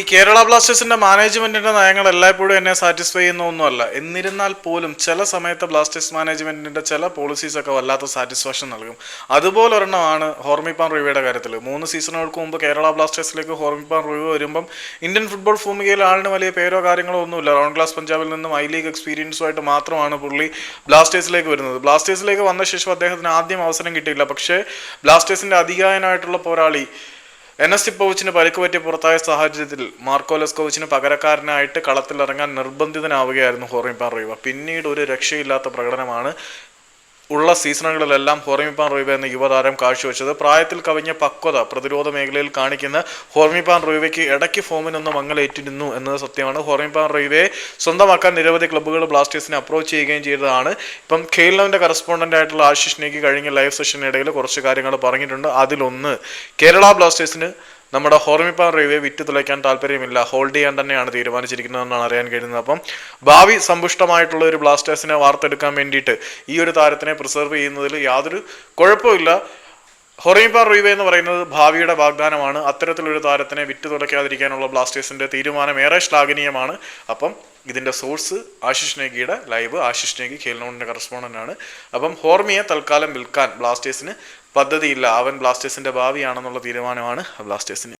ഈ കേരള ബ്ലാസ്റ്റേഴ്സിന്റെ മാനേജ്മെന്റിന്റെ നയങ്ങൾ എല്ലായ്പ്പോഴും എന്നെ സാറ്റിസ്ഫൈ ചെയ്യുന്ന ഒന്നുമല്ല എന്നിരുന്നാൽ പോലും ചില സമയത്ത് ബ്ലാസ്റ്റേഴ്സ് മാനേജ്മെന്റിന്റെ ചില പോളിസീസ് ഒക്കെ വല്ലാത്ത സാറ്റിസ്ഫാക്ഷൻ നൽകും. അതുപോലെ ഒരെണ്ണമാണ് ഹോർമിപ്പാൻ റിവയുടെ കാര്യത്തിൽ മൂന്ന് സീസണുകൾക്ക് മുമ്പ് കേരള ബ്ലാസ്റ്റേഴ്സിലേക്ക് ഹോർമിപ്പാൻ റിവ വരുമ്പം ഇന്ത്യൻ ഫുട്ബോൾ ഭൂമികയിൽ ആളിന് വലിയ പേരോ കാര്യങ്ങളോ ഒന്നുമില്ല. റൗണ്ട് ക്ലാസ് പഞ്ചാബിൽ നിന്നും ഐ ലീഗ് എക്സ്പീരിയൻസുമായിട്ട് മാത്രമാണ് പുള്ളി ബ്ലാസ്റ്റേഴ്സിലേക്ക് വരുന്നത്. ബ്ലാസ്റ്റേഴ്സിലേക്ക് വന്ന ശേഷം അദ്ദേഹത്തിന് ആദ്യം അവസരം കിട്ടിയില്ല. പക്ഷേ ബ്ലാസ്റ്റേഴ്സിന്റെ അധികായനായിട്ടുള്ള പോരാളി എൻ എസ് സിപ്പോവിച്ചിന് പരിക്ക് പറ്റി പുറത്തായ സാഹചര്യത്തിൽ മാർക്കോലസ് കോവിച്ചിന് പകരക്കാരനായിട്ട് കളത്തിലിറങ്ങാൻ നിർബന്ധിതനാവുകയായിരുന്നു ഹോറിമിപ്പാൻ റീവ പിന്നീട് ഒരു രക്ഷയില്ലാത്ത പ്രകടനമാണ് ഉള്ള സീസണുകളിലെല്ലാം ഹോർമിപ്പാൻ റൂബ എന്ന യുവതാരം കാഴ്ചവെച്ചത്. പ്രായത്തിൽ കവിഞ്ഞ പക്വത പ്രതിരോധ മേഖലയിൽ കാണിക്കുന്ന ഹോർമിപ്പാൻ റൂബയ്ക്ക് ഇടയ്ക്ക് ഫോമിനൊന്ന് മങ്ങലേറ്റിരുന്നു എന്നത് സത്യമാണ്. ഹോർമിപ്പാൻ റൂബയെ സ്വന്തമാക്കാൻ നിരവധി ക്ലബ്ബുകൾ ബ്ലാസ്റ്റേഴ്സിനെ അപ്രോച്ച് ചെയ്യുകയും ചെയ്തതാണ്. ഇപ്പം കേരളവിന്റെ കറസ്പോണ്ടന്റ് ആയിട്ടുള്ള ആശിഷ് നേക്ക് കഴിഞ്ഞ ലൈവ് സെഷനിടയിൽ കുറച്ച് കാര്യങ്ങൾ പറഞ്ഞിട്ടുണ്ട്. അതിലൊന്ന് കേരള ബ്ലാസ്റ്റേഴ്സിന് നമ്മുടെ ഹോർമിപ്പാൻ റെയിൽവേ വിറ്റ് തുളയ്ക്കാൻ താല്പര്യമില്ല. ഹോൾഡ് ചെയ്യാൻ തന്നെയാണ് തീരുമാനിച്ചിരിക്കുന്നതെന്നാണ് അറിയാൻ കഴിയുന്നത്. അപ്പം ഭാവി സമ്പുഷ്ടമായിട്ടുള്ള ഒരു ബ്ലാസ്റ്റേഴ്സിനെ വാർത്തെടുക്കാൻ വേണ്ടിയിട്ട് ഈ ഒരു താരത്തിനെ പ്രിസർവ് ചെയ്യുന്നതിൽ യാതൊരു കുഴപ്പമില്ല ഹൊറൈബാർ റീവേ എന്ന് പറയുന്നത് ഭാവിയുടെ വാഗ്ദാനമാണ്. അത്തരത്തിലൊരു താരത്തിനെ വിറ്റ് തുളയ്ക്കാതിരിക്കാനുള്ള ബ്ലാസ്റ്റേഴ്സിന്റെ തീരുമാനം ഏറെ ശ്ലാഘനീയമാണ്. അപ്പം ഇതിന്റെ സോഴ്സ് ആശിഷ് നേഗിയുടെ ലൈവ്. ആശിഷ് നേഗി ഖേൽനോണിന്റെ കറസ്പോണ്ടന്റ് ആണ്. അപ്പം ഹോർമിയെ തൽക്കാലം വിൽക്കാൻ ബ്ലാസ്റ്റേഴ്സിന് പദ്ധതിയില്ല. അവൻ ബ്ലാസ്റ്റേഴ്സിന്റെ ഭാവിയാണെന്നുള്ള തീരുമാനമാണ് ബ്ലാസ്റ്റേഴ്സിന്.